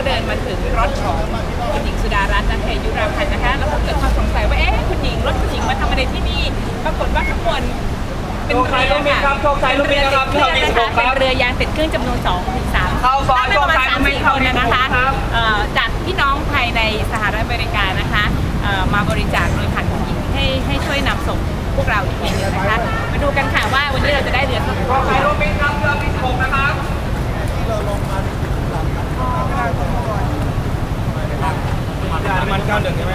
ก็เดินมาถึงรถของคุณหญิงสุดารัตน์นันเทยุราพันธ์นะคะแล้วก็เกิดความสงสัยว่าเอ๊ะคุณหญิงรถคุณหญิงมาทำอะไรที่นี่ปรากฏว่าข้างบนเป็นเรือค่ะโชคชัยลูกบิดครับเป็นเรือติดเครื่องนะคะโชคชัยลูกบิดครับเป็นเรือยางติดเครื่องจำนวน2ถึง3เข้าซอยนั่งได้ประมาณโชคชัยสามสี่ลูกบิดคนนะนะคะครับเอ่อจากพี่น้องภายในสหรัฐอเมริกานะคะเอ่อมาบริจาคโดยผ่านคุณหญิงให้ให้ช่วยนำส่งพวกเราอีกทีเดียวนะคะมาดูกันค่ะว่าวันนี้เราจะได้เรือสักกี่โชคชัยลูกบิดครับเรือบิดหกนะครับมั นเก้าหนึ่งใช่ไหม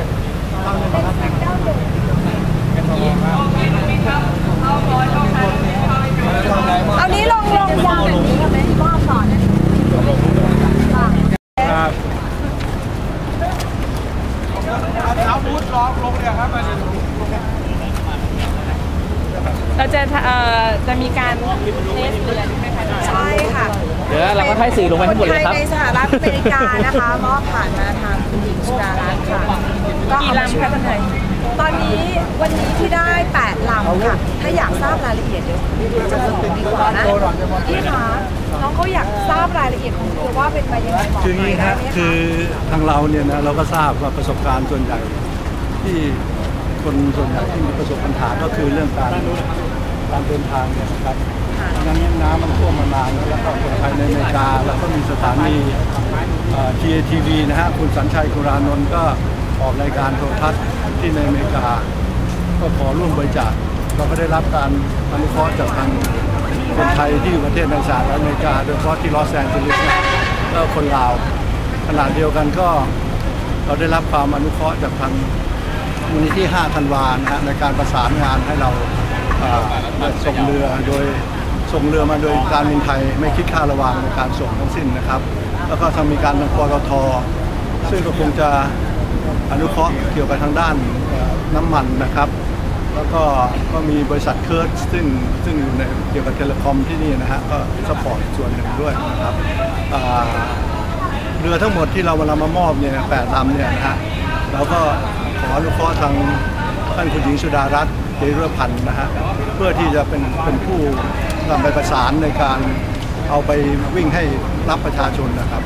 เอานี้ลงลงยางแบบนี้กันไหมว่าก่อนนะเอาบูธลองลงเลยครับมาเดี๋ยวเราจะจะมีการเทสเรือใช่ไหมคะใช่ค่ะ เดี๋ยวเราก็ให้สื่อลงไปให้หมดเลยครับนไทยในสหรัฐอเมริกานะคะมอบผ่านมาทางคุณหญิงสุดารัตน์ค่ะ ก็กี่เอามาลำช่วคะยคุณไทยตอนนี้วันนี้ที่ได้ 8ลำค่ะ ถ้าอยากทราบรายละเอียดเดี๋ยวจะส่งดีกว่านะพี่คะน้องเขาอยากทราบรายละเอียดของเรือว่าเป็นมายังไงบอกคือหอย่างน่อยนี้ได้ฮะไหมคืคะอทางเราเนี่ยนะเราก็ทราบว่าประสบการณ์ส่วนใหญ่ที่คนส่วนใหญ่ที่มีประสบปัญหาก็คือเรื่องการการเดินทางเนี่ยนะครับ นั้นน้ำมันท่วมมานานแล้วแล้วก็คนไทยในอเมริกาแล้วก็มีสถานีเอ่อ TATV นะฮะคุณสัญชัยกุรานนท์ก็ออกรายการโทรทัศน์ที่ในอเมริกา ก็ขอร่วมบริจาคเราก็ได้รับการอนุเคราะห์จากทางคนไทยที่อยู่ประเทศในสหรัฐอเมริกา โดยเฉพาะที่ลอสแอนเจลิสนะก็คนลาวขณะเดียวกันก็เราได้รับความอนุเคราะห์จากทางมูลนิธิ5ธันวานะฮะในการประสานงานให้เราส่งเรือโดย ส่งเรือมาโดยการบินไทยไม่คิดค่าระวางในการส่งทั้งสิ้นนะครับ แล้วก็ทางมีการทางปตทซึ่งก็คงจะอนุเคราะห์เกี่ยวกับทางด้านน้ำมันนะครับ แล้วก็ก็มีบริษัทเคิร์ดซึ่งซึ่งอยู่ในเกี่ยวกับเทเลคอมที่นี่นะฮะก็สปอร์ตส่วนหนึ่งด้วยนะครับเรือทั้งหมดที่เรานำมามอบเนี่ยแปดลำเนี่ยนะฮะเราก็ขออนุเคราะห์ทางท่านคุณหญิงสุดารัตน์เจริญพันธ์นะฮะเพื่อที่จะเป็นเป็นผู้ นำไปประสานในการเอาไปวิ่งให้รับประชาชนนะครับ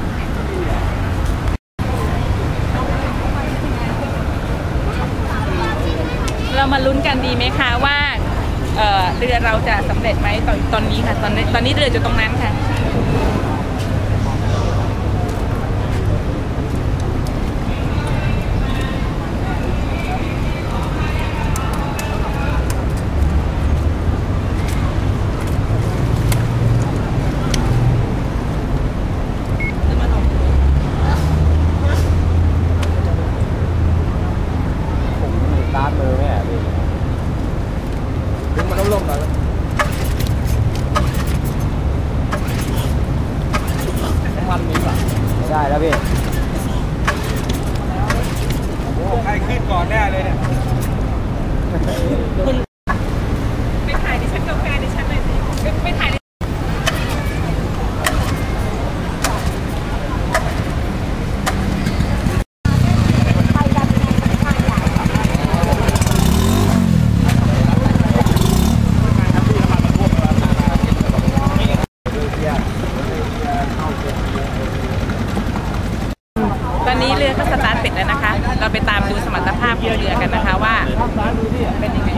เรามาลุ้นกันดีไหมคะว่าเออเรือเราจะสำเร็จไหมตอนตอนนี้ค่ะตอนนี้ตอนนี้เรืออยู่ตรงนั้นค่ะ ผมสตาร์ทมือไม่แอบพี่ ถึงมันล่มๆหน่อย พันนี้ป่ะไม่ได้แล้วพี่ โอ้ใครขึ้นก่อนแน่เลยเนี่ย ไปถ่ายดิฉันกาแฟดิฉันเลยสิไปไปถ่าย ตอ นี้เรือก็สตาร์ทติดแล้วนะคะ เราไปตามดูสมรรถภาพของเรือกันนะคะว่าเป็นยังไง